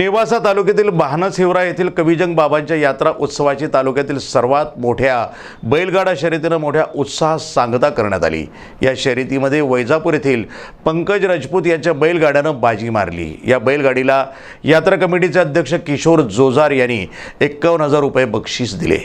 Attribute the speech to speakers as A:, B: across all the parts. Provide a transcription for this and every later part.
A: नेवासा तालुक्यातील बहानस हिवरा येथील कविजंग बाबांच्या यात्रा उत्सवाची तालुक्यातील सर्वात मोठ्या बैलगाडा शर्यतीनं मोठ्या उत्साहात सांगता करण्यात आली. या शर्यतीमध्ये वैजापूर येथील पंकज राजपूत यांच्या बैलगाड्यानं बाजी मारली. या बैलगाडीला यात्रा कमिटीचे अध्यक्ष किशोर जोजार यांनी एक्कावन्न हजार रुपये बक्षीस दिले.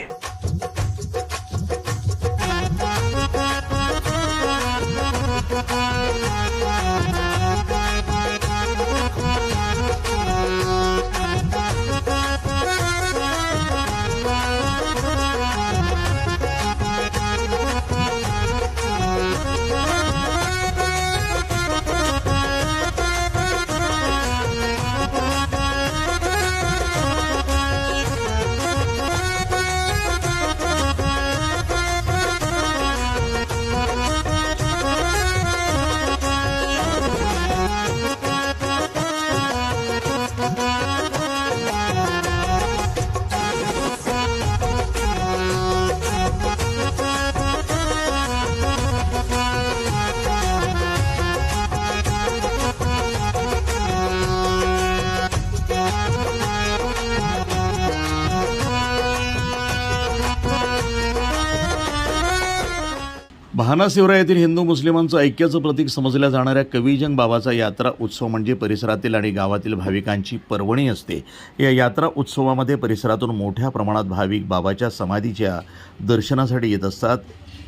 A: बहाना शिवरा येथील हिंदू मुस्लिमांचं ऐक्याचं प्रतीक समजल्या जाणाऱ्या कविजंग बाबाचा यात्रा उत्सव म्हणजे परिसरातील आणि गावातील भाविकांची पर्वणी असते. या यात्रा उत्सवामध्ये परिसरातून मोठ्या प्रमाणात भाविक बाबाच्या समाधीच्या दर्शनासाठी येत असतात.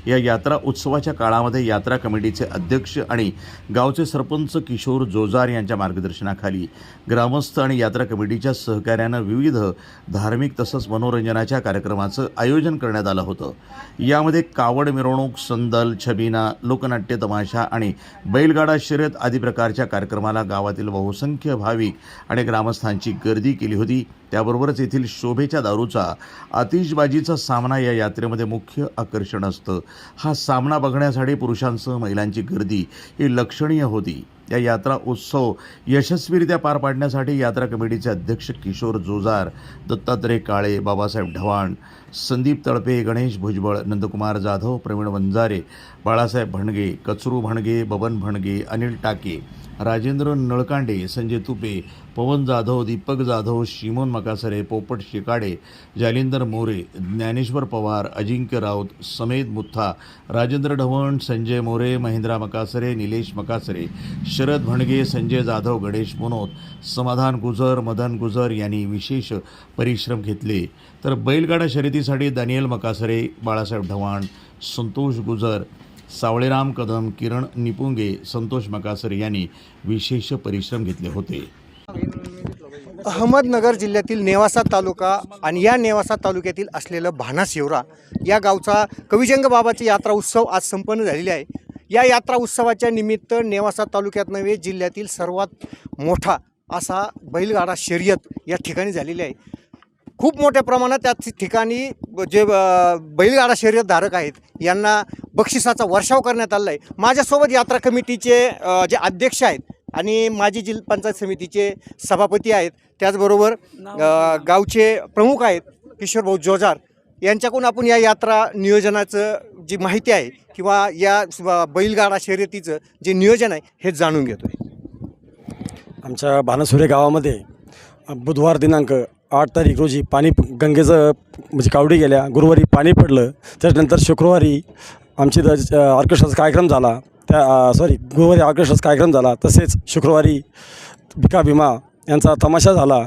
A: या यात्रा उत्सवाच्या काळामध्ये यात्रा कमिटीचे अध्यक्ष आणि गावचे सरपंच किशोर जोजार यांच्या मार्गदर्शनाखाली ग्रामस्थ आणि यात्रा कमिटीच्या सहकार्यानं विविध धार्मिक तसंच मनोरंजनाच्या कार्यक्रमाचं आयोजन करण्यात आलं होतं. यामध्ये कावड मिरवणूक संदल छबिना लोकनाट्य तमाशा आणि बैलगाडा शर्यत आदी प्रकारच्या कार्यक्रमाला गावातील बहुसंख्य भाविक आणि ग्रामस्थांची गर्दी केली होती. त्याबरोबरच येथील शोभेच्या दारूचा आतिषबाजीचा सामना या यात्रेमध्ये मुख्य आकर्षण असतं. हा सामना बघण्यासाठी पुरुषांसह महिलांची गर्दी ही लक्षणीय होती. या यात्रा उत्सव यशस्वीरित्या पार पाडण्यासाठी यात्रा कमिटीचे अध्यक्ष किशोर जोजार दत्तात्रय काळे बाबासाहेब ढवाण संदीप तळपे गणेश भुजबळ नंदकुमार जाधव प्रवीण वंजारे बाळासाहेब भणगे कचरू भणगे बबन भणगे अनिल टाके राजेंद्र नळकांडे संजय तुपे पवन जाधव दीपक जाधव शिमोन मकासरे पोपट शिकाडे जालिंदर मोरे ज्ञानेश्वर पवार अजिंक्य राऊत समेद मुथा राजेंद्र ढवण संजय मोरे महेंद्रा मकासरे निलेश मकासरे शरद भणगे संजय जाधव गणेश मोनोत समाधान गुजर मदन गुजर यांनी विशेष परिश्रम घेतले. तर बैलगाडा शर्यतीसाठी दानियल मकासरे बाळासाहेब ढवाण संतोष गुजर सावळेराम कदम किरण निपुंगे संतोष मकासरे यांनी विशेष परिश्रम घेतले होते.
B: अहमदनगर जिल्ह्यातील नेवासा तालुका आणि या नेवासा तालुक्यातील असलेलं भाना शिवरा या गावचा कविजंग बाबाची यात्रा उत्सव आज संपन्न झालेला आहे. या यात्रा उत्सवाच्या निमित्त नेवासा तालुक्यात नव्हे जिल्ह्यातील सर्वात मोठा असा बैलगाडा शर्यत या ठिकाणी झालेली आहे. खूप मोठ्या प्रमाणात त्या ठिकाणी जे बैलगाडा बैलगाडा शर्यतधारक आहेत यांना बक्षिसाचा वर्षाव करण्यात आलेला आहे माझ्यासोबत यात्रा कमिटीचे जे अध्यक्ष आहेत आणि माजी जिल्हा पंचायत समितीचे सभापती आहेत त्याचबरोबर गावचे प्रमुख आहेत किशोर भाऊ जोजार. यांच्याकडून आपण या यात्रा नियोजनाचं जी माहिती आहे किंवा या बैलगाडा शर्यतीचं जे नियोजन आहे हे जाणून घेतो आहे
C: आमच्या भानसुरे गावामध्ये बुधवार दिनांक आठ तारीख रोजी पाणी गंगेचं म्हणजे कावडी गेल्या गुरुवारी पाणी पडलं त्याच्यानंतर शुक्रवारी आमची द ऑर्केस्ट्राचा कार्यक्रम झाला. त्या सॉरी गुरुवारी ऑर्केस्ट्राचा कार्यक्रम झाला. तसेच शुक्रवारी भिका भीमा यांचा तमाशा झाला.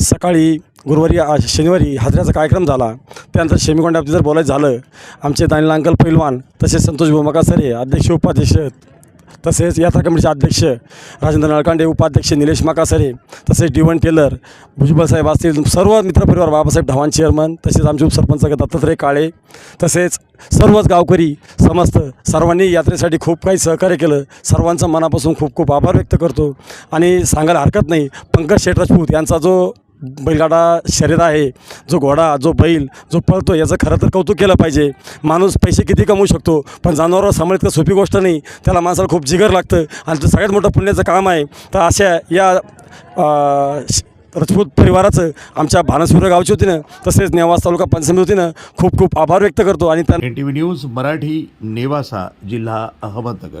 C: सकाळी गुरुवारी शनिवारी हाजऱ्याचा कार्यक्रम झाला. त्यानंतर शेमीकोंड्याबाबतीत जर बोलायचं झालं आमचे दानिल अंकल पैलवान तसेच संतोष भोमकासरे अध्यक्ष उपाध्यक्ष तसेच यात्रा कमिटीचे अध्यक्ष राजेंद्र नळकांडे उपाध्यक्ष निलेश माकासरे तसेच डी वन टेलर भुजबळ साहेब असतील सर्व मित्रपरिवार बाबासाहेब ढवाण चेअरमन तसेच आमचे उपसरपंच दत्तात्रय काळे तसेच सर्वच गावकरी समस्त सर्वांनी यात्रेसाठी खूप काही सहकार्य केलं. सर्वांचं मनापासून खूप खूप आभार व्यक्त करतो. आणि सांगायला हरकत नाही पंकज शेठ राजपूत यांचा जो बैलगाडा शर्यत आहे जो घोडा जो बैल जो पळतो याचं खरं तर कौतुक केलं पाहिजे. माणूस पैसे किती कमवू शकतो पण जनावरं सांभाळत का सोपी गोष्ट नाही. त्याला माणसाला खूप जिगर लागतं आणि ते सगळ्यात मोठं पुण्याचं काम आहे. तर अशा या श- राजपूत परिवाराचं आमच्या भानसपुर गावची होती ना तसेच नेवास तालुका पंचमी होती ना खूप खूप आभार व्यक्त करतो आणि त्या
A: T V news Marathi Nevasa जिल्हा अहमदनगर.